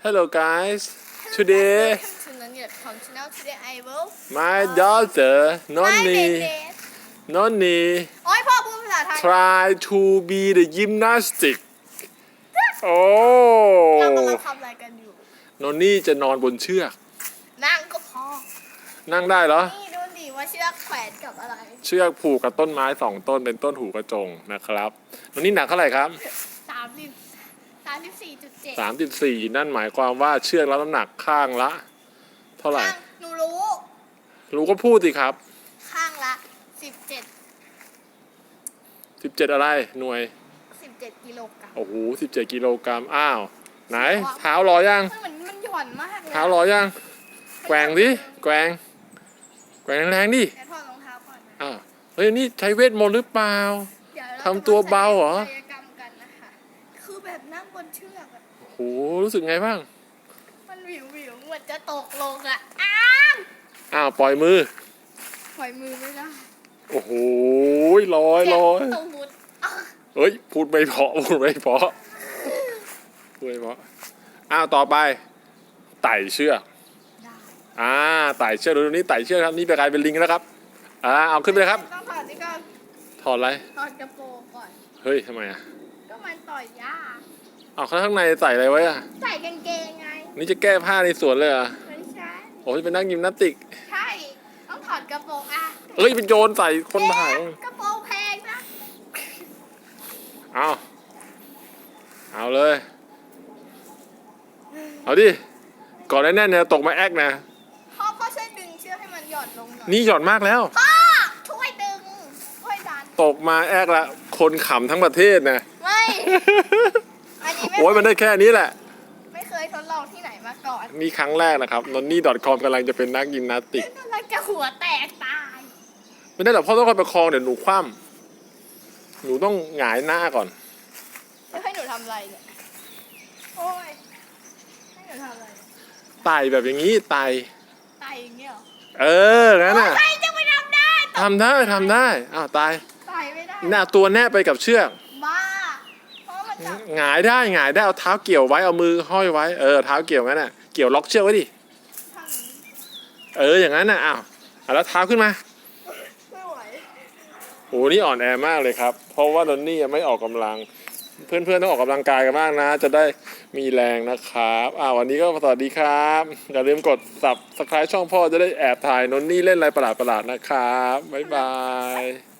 Hello guys. Today Welcome to Nanya Tom channel. Today I will my daughter My Nonni baby. Nonni โอ้ยพ่อพูดภาษาไทย try to be the gymnastic โอ้เรากำลังทำอะไรกันอยู่นนนี่จะนอนบนเชือก นั่งก็พอ นั่งได้เหรอ นี่ดูดิว่าเชือกแขวนกับอะไร เชือกผูกกับต้นไม้สองต้นเป็นต้นหูกระจงนะครับนนนี่หนักเท่าไหร่ครับสามสิบ สามสิบสี่จุดเจ็ด34นั่นหมายความว่าเชือกรับน้ำหนักข้างละ เท่าไหร่ หนูรู้ รู้ก็พูดสิครับข้างละสิบเจ็ด17อะไรหน่วยสิบเจ็ดกิโลกรัมโอ้โห17กิโลกรัมอ้าว ไหน เท้าลอยยัง มันเหมือนมันหย่อนมากเลยเท้าลอยยัง แกว่งดิแกว่งแกว่งแรงๆดิแกถอดรองเท้าก่อนนะอ้าวเฮ้ยนี่ใช้เวทมนต์หรือเปล่า เดี๋ยวเราทำตัวเบาเหรอจะ หรู้สึกไงบ้าง มันวิววิวๆเหมือนจะตกลงอะอ้าวอ้าวปล่อยมือ ปล่อยมือไม่ได้โอ้โหลอยลอยตรงบุดอะเฮ้ยพูดไม่เพราะพูดไม่เพราะพูดไม่เพราะอ้าวต่อไป ไต่เชือกได้อ่าไต่เชือกดูนี่ไต่เชือกครับนี่เป็นกลายเป็นลิงแล้วครับอ่าเอาขึ้นไปเลยครับต้องถอดนี่ก็ถอดอะไรถอดกระโปรงก่อนเฮ้ยทำไมอะก็มันต่อยยาก เอาข้างในใส่อะไรไว้อะ ใส่กางเกงไงนี่จะแก้ผ้าในสวนเลยเหรอะไม่ใช่โอ้ยเป็นนักยิมนาสติก ใช่ต้องถอดกระโปรงอะเอ้ยเป็นโยนใส่คนถ่าย เอ๊ะกระโปรงแพงนะเอา เอาเลย เอาดิ ก่อนแน่นๆเนี่ยตกมาแอกนะ พ่อพ่อช่วยดึงเชือกให้มันหย่อนลงหน่อยนี่หย่อนมากแล้ว พ่อช่วยดึงช่วยดัน ตกมาแอกละ คนขำทั้งประเทศนะ ไม่อันนี้ไม่ โอ้ยมันได้แค่นี้แหละ ไม่เคยทดลองที่ไหนมาก่อนนี่ครั้งแรกนะครับนนนี่ .com กำลังจะเป็นนักยิมนาสติกกำลังจะหัวแตกตาย ไม่ได้หรอกพ่อต้องคอยประคองเดี๋ยวหนูคว่ำหนูต้องหงายหน้าก่อนแล้วให้หนูทำอะไรเนี่ยโอ้ยให้หนูทำอะไรเนี่ยไต่แบบอย่างนี้ไต่ตายอย่างเงี้ยเหรอเอองั้นน่ะใครจะไปทำได้ตทำได้ทำได้อ้าวตายายไม่ได้หน้าตัวแนบไปกับเชือก บ้า เพราะมันจับ หงายได้หงายได้เอาเท้าเกี่ยวไว้เอามือห้อยไว้เออเท้าเกี่ยวงั้นน่ะเกี่ยวล็อกเชือกไว้ดิทำอย่างนี้เอออย่างนั้นน่ะอ้าวเอาแล้วเท้าขึ้นมาไม่ไหวโอ้นี่อ่อนแอมากเลยครับ เพราะว่าดอนนี่ยังไม่ออกกำลัง เพื่อนๆต้องออกกำลังกายกันมากนะ จะได้มีแรงนะครับอ่าวันนี้ก็สวัสดีครับ อย่าลืมกดสับสไครต์ช่องพ่อจะได้แอบถ่ายนนนี่เล่นอะไรประหลาดๆนะครับ บ๊ายบาย